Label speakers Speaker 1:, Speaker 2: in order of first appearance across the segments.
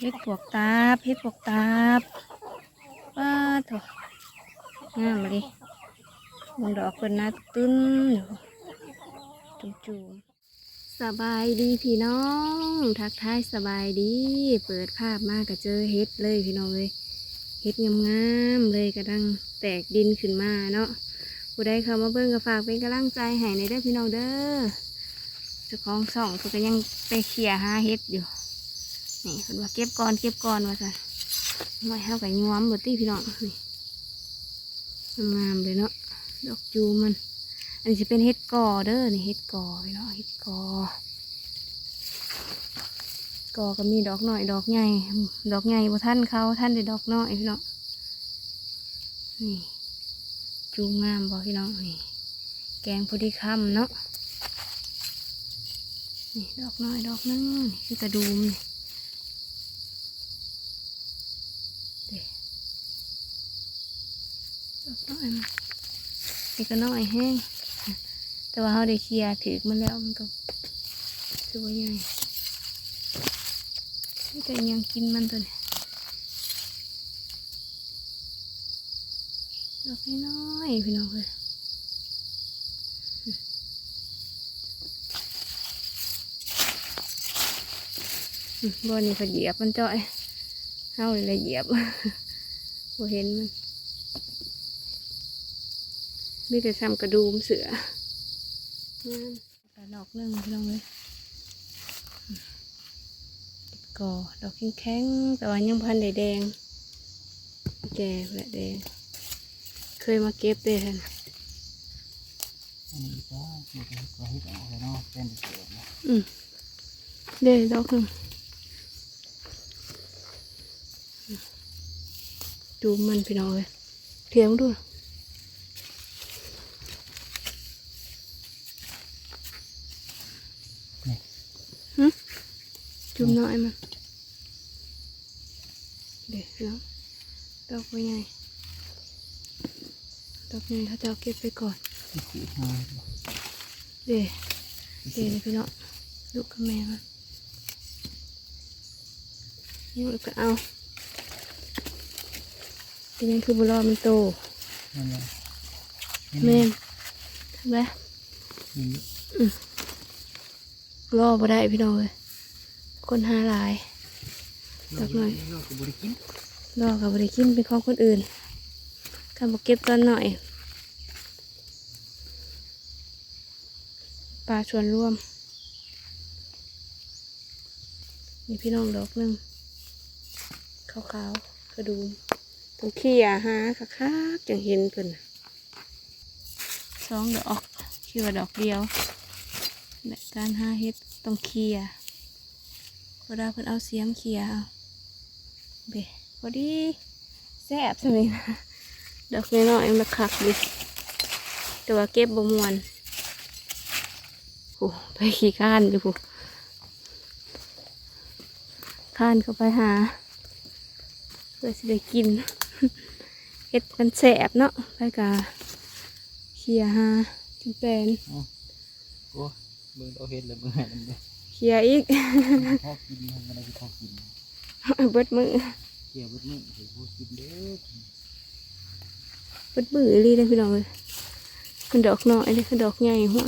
Speaker 1: เฮ็ดปวกตาบเฮ็ดปวกตาบว้าโถงามมาดิมองดอกเพิ่นนะตึ้นอยู่จุ่ๆสบายดีพี่น้อง ทักทายสบายดี เปิดภาพมากก็เจอเฮ็ดเลยพี่น้องเลยเฮ็ดงามๆเลยกระดังแตกดินขึ้นมาเนาะผู้ใดเข้ามาเบิ่งก็ฝากเป็นกำลังใจให้ในเด้อพี่น้องเด้อเจ้าของสองก็ยังไปเคลียร์หาเฮ็ดอยู่ นี่เพิ่นว่าเก็บก่อนเก็บก่อนว่าซั่นไม่เฮากับย้อมบิดตี้พี่น้องนี่งามเลยเนาะดอกจูมัน อันนี้จะเป็นเห็ดกอเด้อนี่เห็ดกอพี่น้องเห็ดกอกอก็มีดอกหน่อยดอกใหญ่ดอกใหญ่บ่ท่านเขาท่านได้ดอกน้อยพี่น้องนี่จูงามบ่พี่น้องนี่แกงพอดีคำเนาะนี่ดอกน้อยดอกนึงนี่คือกระดูมนี่ เด็ดอกน้อยมัน นี่ก็น้อยแห้งแต่ว่าเขาได้เคลียร์ถือมันแล้วมันก็ถือว่าใหญ่นี่แต่ยังกินมันตัวนี้ดอกน้อยๆพี่น้องเลยบ่อนี่ก็เหยียบมันจ้อยเฮาเลยเหยียบบ่เห็นมัน มีแต่ทำกระดูมเสือนั่นกระดอกหนึ่งพี่น้องเลยติดกอดอกแข็งๆแต่ว่ายังพันได้แดงแก่และแดง เคยมาเก็บเด้ท่าน
Speaker 2: อันนี้ก็มันก็ก็เฮ็ดออกแล้วเนาะเป็นเสือเนาะ
Speaker 1: อืมเด้ดอกหนึ่งดูมันพี่น้องเลยเทียมดู จุ่มน้อยมันเด็กเนาะดอกใหญ่ดอกใหญ่เขาจะเอาเก็บไปก่อน
Speaker 2: ที่ขู่หา
Speaker 1: เด็กเด็กนี่พี่เนาะลูกกับแม่มันนี่มันก็เอาเป็นยังคือบุรอมันโต
Speaker 2: นั่นแหละ
Speaker 1: แม่นทำไม
Speaker 2: นี่
Speaker 1: รอบ่ได้พี่น้องเลย คนหาหลายจักหน่อย
Speaker 2: เราก็บริกิน
Speaker 1: รอกับบริกินเป็นของคนอื่นการบอกเก็บตอนหน่อยปลาชวนร่วมมีพี่น้องดอกหนึ่งขาวๆกระดูมต้องเขี่ยหาคักๆจังเห็นเพิ่นน่ะสองดอกคิดว่าดอกเดียวและการหาเฮ็ดต้องเขี่ย เวลาเพิ่นเอาเสียมเขี่ยเอาเบพอดีแซ่บใช่ไหมนะดอกน้อยๆมันคักดิแต่ว่าเก็บบ่มวนโอ้ไปขี่ข้านอยู่ข้านเข้าไปหาเพื่อสิได้กินเฮ็ดมันแสบเนาะไปกะเขี่ยหาจิงแปน
Speaker 2: โอ้เบิ่งเอาเฮ็ดแล้วเบิ่งให้มันเบิ่ง
Speaker 1: เขี่ยอีก
Speaker 2: พอกินมันอะไรที่พอกิน
Speaker 1: เบิดมือ
Speaker 2: เกี่ยวเบิดมื้อสิพอกินเด้อ
Speaker 1: เบิดมือรีเลยพี่น้องเลยมันดอกน้อยเลยคือดอกใหญ่หัว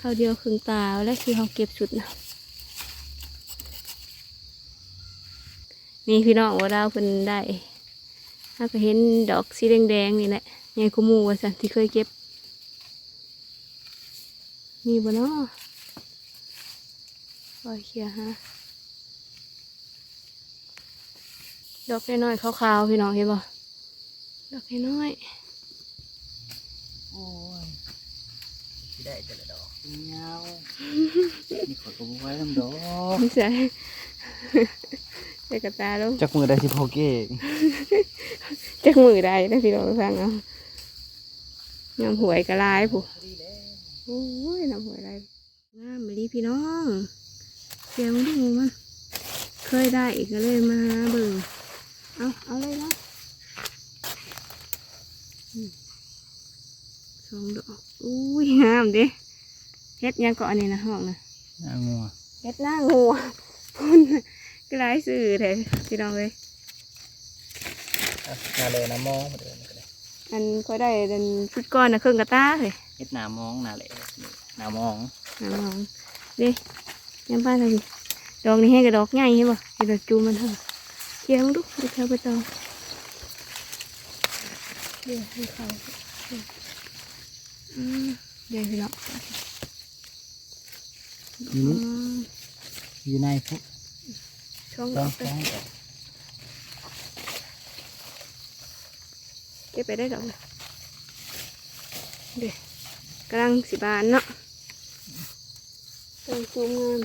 Speaker 1: ข้าวเดียวครึ่งตาแล้วคือเขาเก็บสุดนะนี่พี่น้องว่าดาวเพิ่นได้ถ้าก็เห็นดอกสีแดงๆนี่แหละใหญ่กูมูว่าสันที่เคยเก็บมีบ่เนาะ ปล่อยเคลียร์ฮะดอกน้อยๆขาวๆพี่น้องเห็นบ่ดอกน้อย
Speaker 2: โอ้ยสิได้แต่ละดอกเงานี่ขอยก็บ่ไว้นำดอก
Speaker 1: ๆไม่ใช่ใส่กระตาแล้ว
Speaker 2: จักมือได้สิพอเก้
Speaker 1: จักมือได้ได้พี่น้องฟังเอายำหวยกระลายผู้โอ้ยน้ำหวยไรงามมะลิพี่น้อง เสียงดูมันเคยได้อีกก็เลยมาหาเบิ่งเอาเอาเลยเนาะอืมสองดอกอุ้ยงามเด้เฮ็ดหยังเกาะนี่นะห้องนะ
Speaker 2: หน้างัว
Speaker 1: เฮ็ดหน้างัวพุ่นก็หลายสื่อแท้พี่น้องเลย
Speaker 2: อะนาเลยนะมองมาเดินกันเลย
Speaker 1: อันก็ได้ดันชุดก้อนนะเครื่องกระตาเลย
Speaker 2: เฮ็ดหนามองนาเลยนี่หนามอง
Speaker 1: น้ำหอมเด้ ยังป้าทำดิดอกนี้ให้กับดอกใหญ่ใช่ป่ะเดี๋ยวดอกจูมันเถอะเคี่ยวดูดูแถวไปตองเดี๋ยวให้เขาอืมเดี๋ยวพี่น้อง
Speaker 2: อยู่
Speaker 1: อื
Speaker 2: นี่
Speaker 1: ม
Speaker 2: อยู่ในพุ
Speaker 1: ช่องด
Speaker 2: ต้อ
Speaker 1: องก
Speaker 2: ต้
Speaker 1: เด้
Speaker 2: อ
Speaker 1: อง
Speaker 2: ออก
Speaker 1: เก็บไปได้ดอกเลยเดี๋ยวกำลังสิบานเนาะกำลังซูมงาม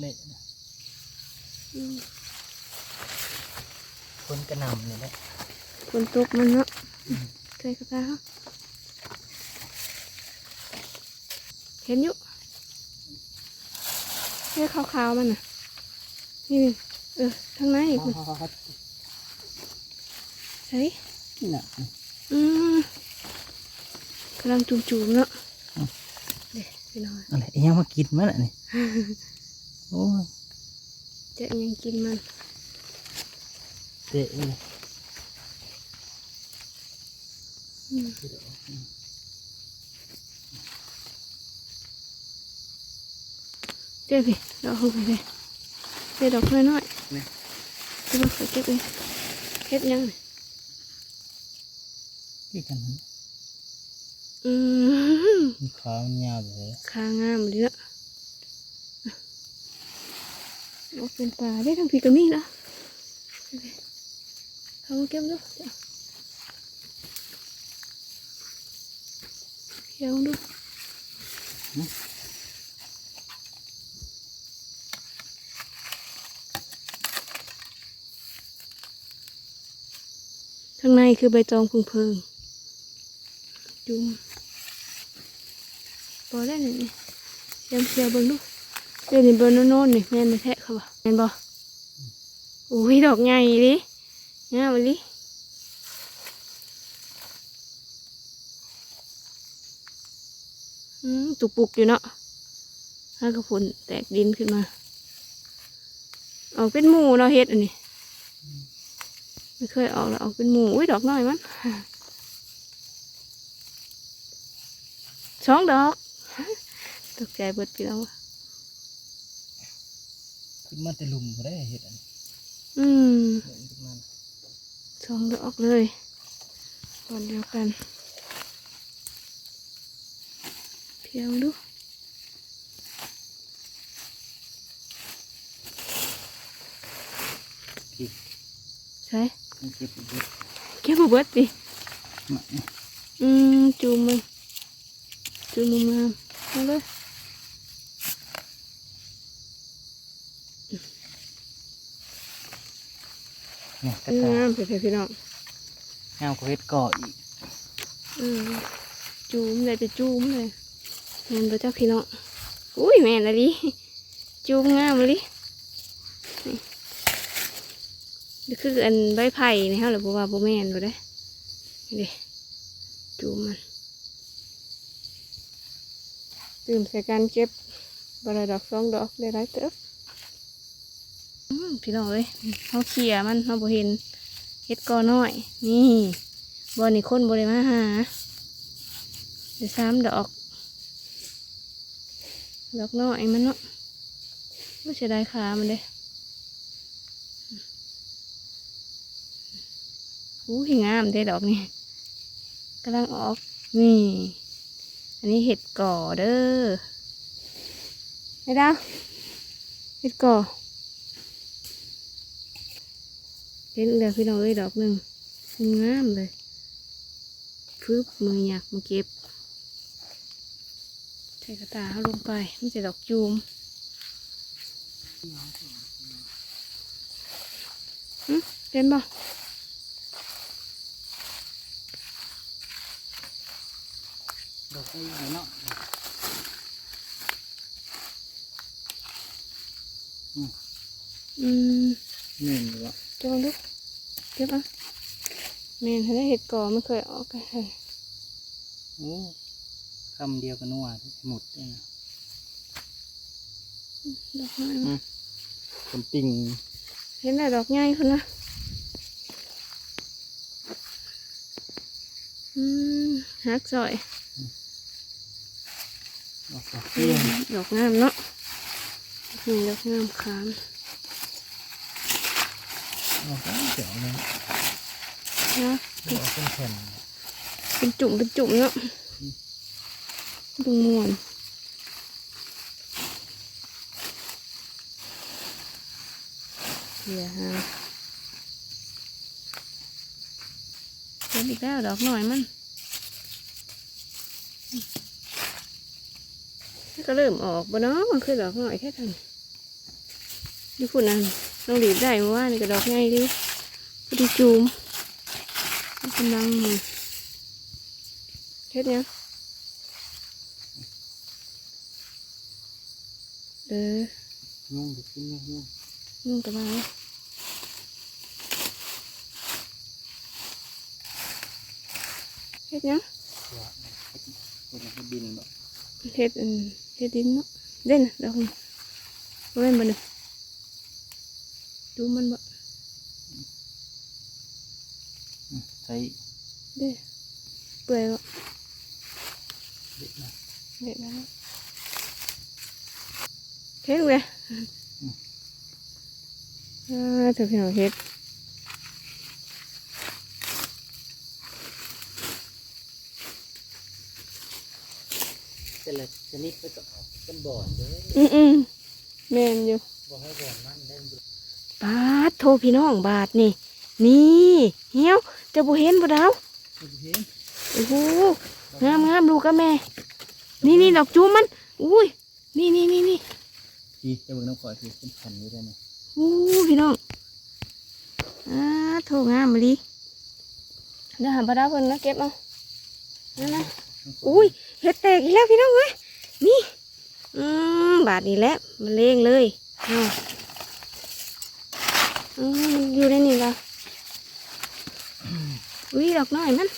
Speaker 2: เละนะ
Speaker 1: อืม
Speaker 2: คนกระหนำนี่แหละ
Speaker 1: ฝนตกมันเนาะใส่กระตาเขาเห็นอยู่เฮ้ยขาวๆมันน่ะ นี่นี่เออทางในอีกคนใส่
Speaker 2: นี่น่ะ
Speaker 1: อืมกำลังจุ่มๆเนาะเดี๋ยวพี่น้อย
Speaker 2: อะไรอีหยังมากินมันอะนี่โอ้ย
Speaker 1: จะยังกิน มัน
Speaker 2: เตะเลย
Speaker 1: อืมเดี๋ยวพี่ดอกลงไปเลยเดี๋ยวดอกน้อยๆ
Speaker 2: น
Speaker 1: กเอเฮ็ดยังไง
Speaker 2: ที่กันนั้น
Speaker 1: อืม
Speaker 2: มีขามันเลย
Speaker 1: คางามเลาะโอ้เป็นป่าได้ทั้งพีกระมี่ละเขาเก็บดูเขียวดูข้างในคือใบตองพึงเพิงจุ่มพอได้หนึ่งนี่เชียมเชียเบิ่งดู เดี๋ยวนี้เบิ่งโน่นนี่แม่นแท้เขาบ่แม่นบ่อุ้ยดอกใหญ่ดิงามดิอืมตุกปุกอยู่เนาะถ้ากระพุนแตกดินขึ้นมาออกเป็นหมูเนาะเฮ็ดอันนี้ไม่เคยออกแล้วออกเป็นหมูอุ้ยดอกน้อยมันสองดอกตกใจเบิดพี่น้ว
Speaker 2: ขึ้นมาแต่ลุมก็ได้เห็ดอันนี้
Speaker 1: อืม
Speaker 2: เดินขึ้นมา
Speaker 1: สองดอกเลยตอนเดียวกัน เพียงดู
Speaker 2: พี่
Speaker 1: ใช่
Speaker 2: มันเก็บอีกเยอะ
Speaker 1: เก็บบ่เบิดดิ
Speaker 2: มาเนี่ย
Speaker 1: อืมจูมมันจูมมันงามเอาเลย
Speaker 2: นี่ยกระตางา
Speaker 1: มเพี่พี่น้อง
Speaker 2: งามกว่าเห็ดก่ออีก
Speaker 1: อืมจูมเลยจะจูมเลยแม่นบ่เจ้าพี่น้องอุ้ยแม่นอะดิจูมงามเลยนี่นี่คืออันใบไผ่นี่เฮาหรือบ่ว่าบ่แม่นบ่ได้นี่เด้จูมมันตื่มใส่การเก็บบละดอกสองดอกได้หลายเติบอืม พี่น้องเอ้ยเฮาเคลียมันเฮาบ่เห็นเฮ็ดกอน้อย นี่บ่นี่คนบ่ได้มาหาได้สามดอกดอกน้อยมันเนาะไม่ใช่ได้ขามันเด้อู้ยงามได้ดอกนี่กำลังออกนี่ อันนี้เห็ดก่อเด้อไม่ได้เห็ดก่อ เห็นเหลือพี่น้องเอ้ยดอกหนึ่งงามเลยฟืบมือหยักมาเก็บใส่กระตาเอาลงไปไม่ใช่ดอกจูมหึเป็นบ่
Speaker 2: ดอกไม้ใหญ่เนาะ
Speaker 1: อืม
Speaker 2: นี่หรือว่า
Speaker 1: จะลองดูเก็ บเอะแม่นให้ได้เห็ดก่อไม่เคยออกกันเลย
Speaker 2: โอ้ขคำเดียวกันนัวหมดเลยนะ
Speaker 1: ดอกไม้
Speaker 2: เป็นติ่ง
Speaker 1: เห็นแต่ดอกใหญ่คนนะอืมฮักซอย
Speaker 2: ดอกดอกเตี้ย
Speaker 1: ดอกงามเนาะนี่ดอกงามขาม
Speaker 2: ดอกเจ๋วเลย
Speaker 1: นะ
Speaker 2: ดอกเป็นแผ่น
Speaker 1: เป็นจุ่มเป็นจุ่มเนาะดูมวนเดี๋ยวฮะเห็นอีกแล้วดอกหน่อยมันมันก็เริ่มออกบ่เนาะมันคือดอกหน่อยแค่ทันนี่คุณนั่น ต้องรีบได้เพราะว่านี่ก็ดอกใหญ่ดิพอดีจูมมันกำลังมือเฮ็ดยังเออ
Speaker 2: ยุ่งดิขึ้นยุ่งยุ่ง
Speaker 1: นุ่งกระบาเฮ็ดยัง
Speaker 2: ว่าเป็นเป็นดินแบบ
Speaker 1: เฮ็ดอันเฮ็ดดินเนาะเด่นน่ะดอกนี้บ่แม่นบ่เนี่ย ดูมันบ่
Speaker 2: ใช้
Speaker 1: เด้เปื่อยบ่
Speaker 2: เด็กนะ
Speaker 1: เด็ดแล้วเฮ็ดเลยอ่าเถอะพี่น้องเฮ็ด
Speaker 2: แต่ละชนิดก็จะออกเป็นบ่อนเลย
Speaker 1: อืออือแม่นอยู่
Speaker 2: บ่ให้บ่อนมันได้ บ่
Speaker 1: บาทโทรพี่น้องบาทนี่ นี่เหี่ยวเจะบ่เห็นบ่ดาว
Speaker 2: เห็น
Speaker 1: โอ้โหงามงามลูกกับแม่ นี่นี่ดอกจูมมัน อุ้ย นี่นี่นี่นี่
Speaker 2: ดีจะเบิ่งน้ำข่อยคือเป็นแผ่นอยู่ได้ไหม
Speaker 1: อู้พี่น้องอ่าโทรงามมาดิเดี๋ยวหาบ่ดาวเพิ่นมาเก็บเอานั่นนะอุ้ยเห็ดแตกอีกแล้วพี่น้องเอ้ยนี่ อืมบาทนี้แหละมันเลงเลยเอา อืมมันอยู่ในนี่ละอุ้ยดอกน้อยมัน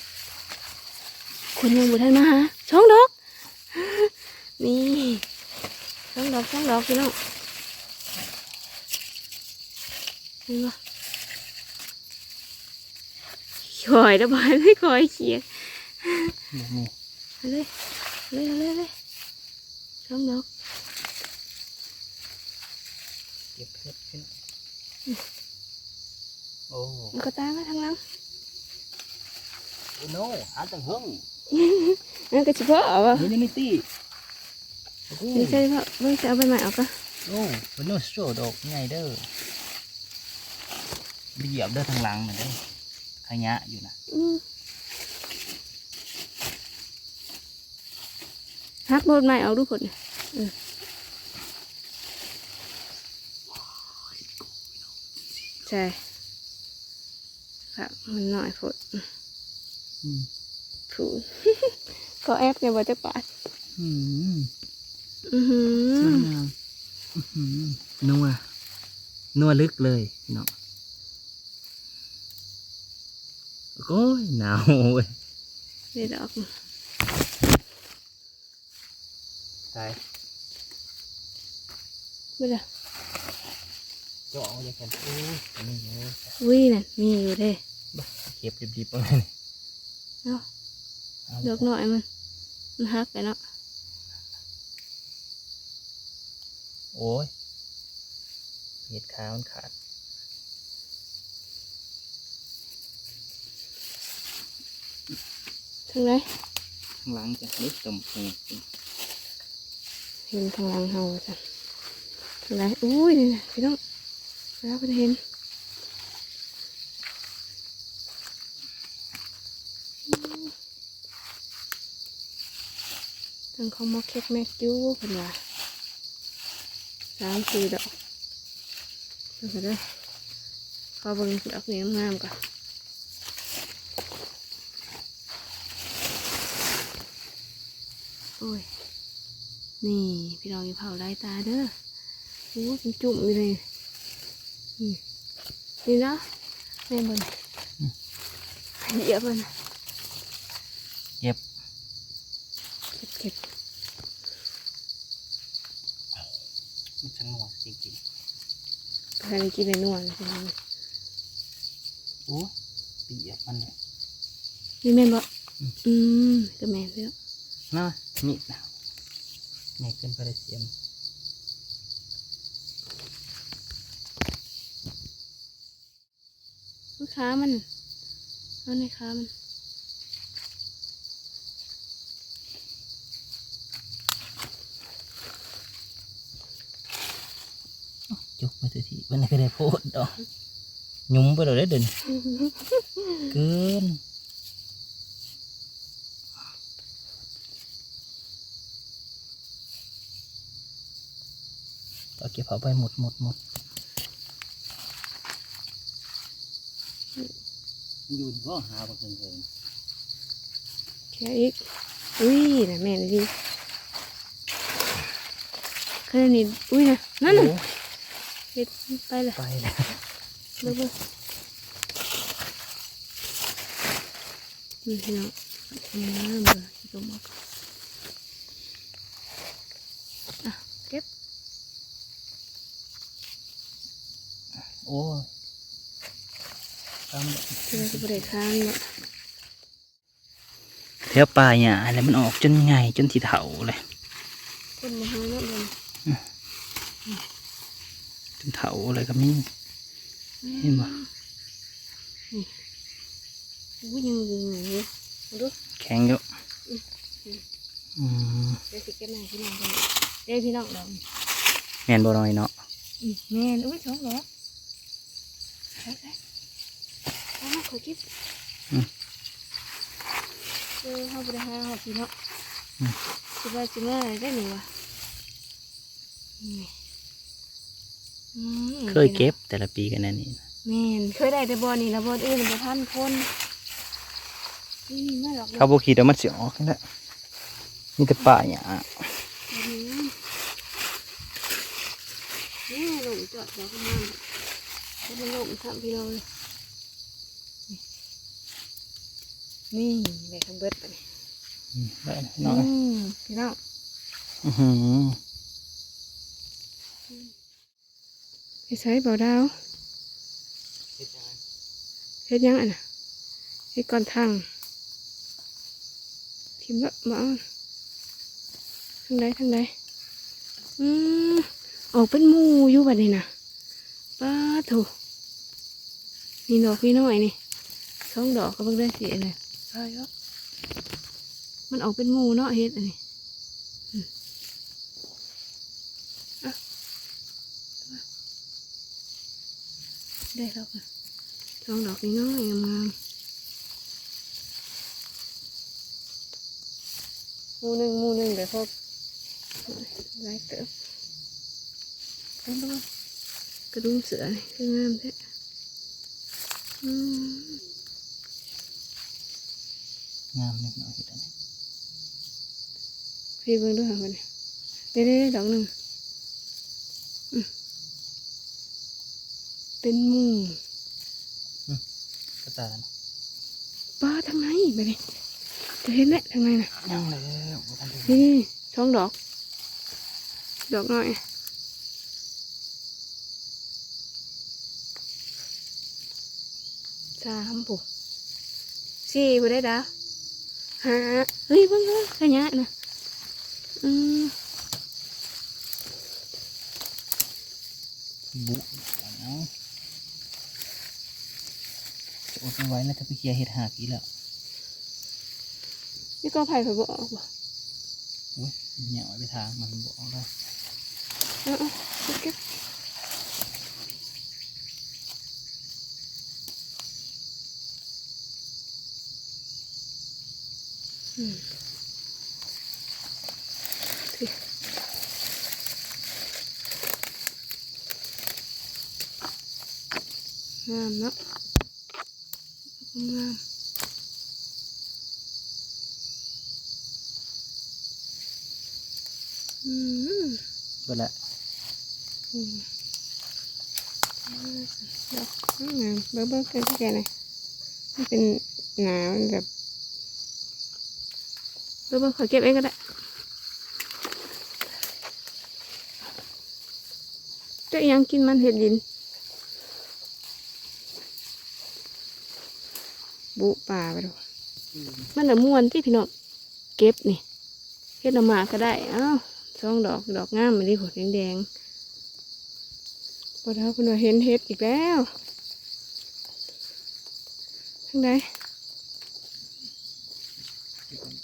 Speaker 1: คนยังบุทันมาหาสองดอกนี่สองดอกสองดอกพี่น้องนี่วะคอยระบายไม่คอยเขียน
Speaker 2: แบบนี้
Speaker 1: เอาเลยเอาเลยเอาเลยเอาเลยสองดอก
Speaker 2: เก็บเพชรขึ้น โอ้
Speaker 1: มันก็ตามมาทางหลัง
Speaker 2: โอ้โน่อาจังเฮิง
Speaker 1: นั่นก็เฉพาะเอาวะ
Speaker 2: นี่นี่ตี้โอ้โห
Speaker 1: นี่ใช่เฉพาะเว้ยจะเอาไปใหม่เอาปะ
Speaker 2: โอ้เป็นโน่โชดอกใหญ่เด้อไปเหยียบเด้อทางหลังน่ะเด้อขยะอยู่นะ
Speaker 1: อืมฮักโบนใหม่เอาดูผลเนี่ยเออใช่ ค่ะมันหน่อยผล
Speaker 2: อืม
Speaker 1: ผูดก็แอบเนี่ยว่าจะปาด
Speaker 2: อืม
Speaker 1: อือหือ
Speaker 2: อื้อหือนัว นัวลึกเลยพี่น้องโอ้ยหนาวเว้ย
Speaker 1: เด็ดออก
Speaker 2: ตาย
Speaker 1: ไม่ได้
Speaker 2: เจาะเลยกันโอ้ยอันนี้เนอะ
Speaker 1: วิ่น่ะมีอยู่เด้
Speaker 2: เก็บดิบๆเอาเลย
Speaker 1: เนาะ
Speaker 2: เอา
Speaker 1: ดอกหน่อยมันมันฮักไปเนาะ
Speaker 2: โอ้ยเห็ดขาวมันขาด
Speaker 1: ทางไหน
Speaker 2: ข้างหลังจะลึกต่ำแหง
Speaker 1: เห็นทางหลังเฮาจ้ะทางไหนอุ้ยนี่นะพี่น้อง แล้วเพิ่นเห็นทางเขามาเก็บแม็กอยู่เพิ่นว่าสามสี่ดอกเพิ่นได้ขอเบิ่งดอกนี้งามก่อนโอ้ย นี่ พี่น้องอย่าเผาลายตาเด้อโอ้เป็นจุ่มอยู่เลย นี่นะแม่บนเหยียบมัน
Speaker 2: เก็บ
Speaker 1: เก็บเก็บ
Speaker 2: มันช่างหนวดจริง
Speaker 1: พาไปกินในนวลเลยพี่น้อง
Speaker 2: ๆโอ้เปียกมันเนี่ย
Speaker 1: นี่แม่นบ่
Speaker 2: อืม
Speaker 1: อืมก็แม่นเด้อ
Speaker 2: น่ามีดนะใหญ่เกินไปเลยเสียม
Speaker 1: ลูกค้ามัน เอาในค้ามัน
Speaker 2: จุกไปเสียทีวันนี้ก็ได้โพดดอกหยุ่มไปเลยได้เดินเกินต่อเก็บเอาไปหมดหมดหมด อยู่ก็หาบ่เพิ่นเลย
Speaker 1: แค่อีก อุ้ยนะแม่นดีแค่นี้อุ้ยนะนั่นน่ะ
Speaker 2: โอ้
Speaker 1: เฮ็ดไปเลย
Speaker 2: ไปแล้ว
Speaker 1: เบิ่งเบิ่งนี่พี่น้องอืมเบิ่งที่ตัวหมอกอะเก็บ
Speaker 2: โอ้ ยตาม
Speaker 1: ที่เราจะบริค้างเนาะ
Speaker 2: แถวป่าเนี่ยอะไรมันออกจนใหญ่จนที่เถาเลย
Speaker 1: คนมาหาเนาะเบิ่ง
Speaker 2: จนเถาเลยก็มีเห็นบ่
Speaker 1: อุ้ยยังอยู่ไหนเนี่ยมาดู
Speaker 2: แข็งอยู่
Speaker 1: อืม
Speaker 2: อืม
Speaker 1: เดี๋ยวสิเก็บมาให้พี่น้องเบิ่งเดี๋ยวพี่น้องดอก
Speaker 2: แม่นบ่น้อยเนาะ
Speaker 1: อืมแม่นอุ้ยสองดอกไปไปเอา มาขอกิบเออเขาบริหารหอบพี่เนาะสิว่าสิมาได้หนึ่งวะนี่อืม
Speaker 2: เคยเก็บแต่ละปีกันนั่นนี่
Speaker 1: แม่นเคยได้แต่บอนี่นะบออื่นบ่ทันคนนี่ไม่หรอก
Speaker 2: เขาบ่คิดว่ามันสิออกนั่นแหละมีแต่ป่าเนี่ย
Speaker 1: นี่หลงจอดแล้วก็มาเขาเป็นหลงทำพี่เราเลย นี่แบกทั้งเบิดไปนี่
Speaker 2: อืมได้นะน้อย
Speaker 1: อืมพี่น้อง
Speaker 2: อื้อหือ
Speaker 1: ไปใช้เบาดาวเฮ็ดยังอะนะเฮ็ดก่อนทางทิมละมาเอาทางใดทางใดอืมออกเป็นหมูอยู่บัดนี้นะป้าโถนี่ดอกพี่น้อยนี่สองดอกก็เพิ่งได้สีเลย ใช่ครับมันออกเป็นหมูเนาะเฮ็ดอันนี้อืมอะได้แล้วค่ะสองดอกนี่น้อยงามๆหมูหนึ่งหมูหนึ่งเดี๋ยวพบไล่เติบเห็นปะกระดุมเสือนี่คืองามแท้อืม
Speaker 2: งามนิดหน่อยเฮ็ดอันนี้
Speaker 1: พี่เบิ่งด้วยค่ะคนนี้เด้ได้ดอกหนึ่งอืมเป็นหมู
Speaker 2: กระตานะ
Speaker 1: ป้าทางไหนไปเลยจะเห็นแหละทางไหนน่ะ
Speaker 2: ยังแล้วบ่ทันได้
Speaker 1: นี่นี่ท้องดอก ดอกน้อยสามปุ๊สี่ปุ๊ได้ดาว ห้าเฮ้ยเบิ่งเบิ่งขยะนะอืม
Speaker 2: บุเอาจะอดเอาไว้แล้วจะไปเคลียร์เห็ดหากอีกแล้ว
Speaker 1: นี่ก็ไผ่ไผ่บ่ออกบ่
Speaker 2: โอ้ยเหนียวไว้ไปทางมันบ่ออกได้
Speaker 1: เอาเอาเก็บ เก็บอืมสิงามเนาะง รือว่าขอเก็บเองก็ได้จะยังกินมันเห็ดดิน บุป่าไปดูมันละม่วนที่พี่น้องเก็บนี่เฮ็ดออกมาก็ได้เอ้าช่องดอกดอกงามมันนี่ผลแดงๆพอเท้าคุณเห็นเห็ดอีกแล้วทั้งไหน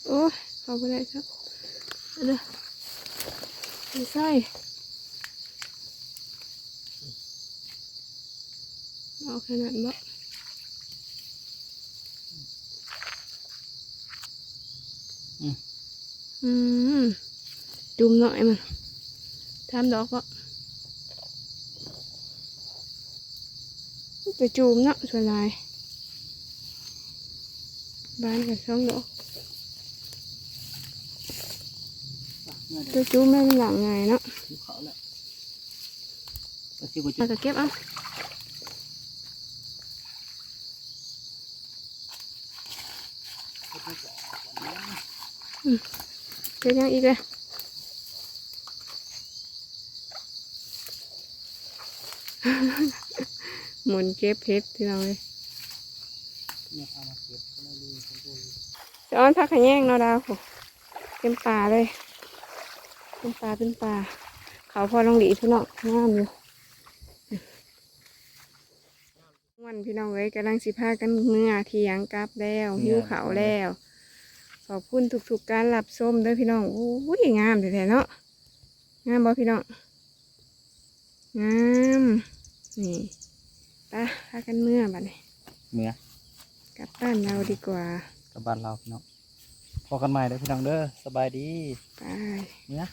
Speaker 1: โอ้ เข้าไปได้ครับเอาเด้อไม่ใช่เอาขนาดบ่อืมจุ่มหน่อยมันทำดอกก็ไปจุ่มเนาะส่วนลายบ้านกับช่องดอก
Speaker 2: เมื่อ
Speaker 1: จะจุ่มได้หลังไงเนาะ
Speaker 2: ดูเขาแล้วก็สิบ่
Speaker 1: มา
Speaker 2: จะ
Speaker 1: ก็ เก็บเอาเก็บยังอีกเลยหมุนเก็บเพชรที่เราเลย
Speaker 2: เนี่ยเอามาเก็บก็เลยลืมคนดู
Speaker 1: จะอ้อนพักขะแยงเนาะดาวโหเต็มป่าเลยเต็มป่าเป็นป่าเขาพอลองหลีพี่น้องงามอยู่วันพี่น้องเอ้ยกำลังสิพากันเมื่อเที่ยงกลับแล้วหิวเขาวแล้ว ขอบคุณทุกๆการรับชมเด้วยพี่น้องอุ้ยงามแท้ๆเนาะงามบ่พี่น้องงามนี่ไปพากันเมื่อบัดนี้
Speaker 2: เมื่อก
Speaker 1: ลับบ้านเราดีกว่า
Speaker 2: กับบ้านเราพี่น้อง พอกันใหม่เด้อพี่น้องเด้อสบายดี
Speaker 1: ไป
Speaker 2: เนี่ย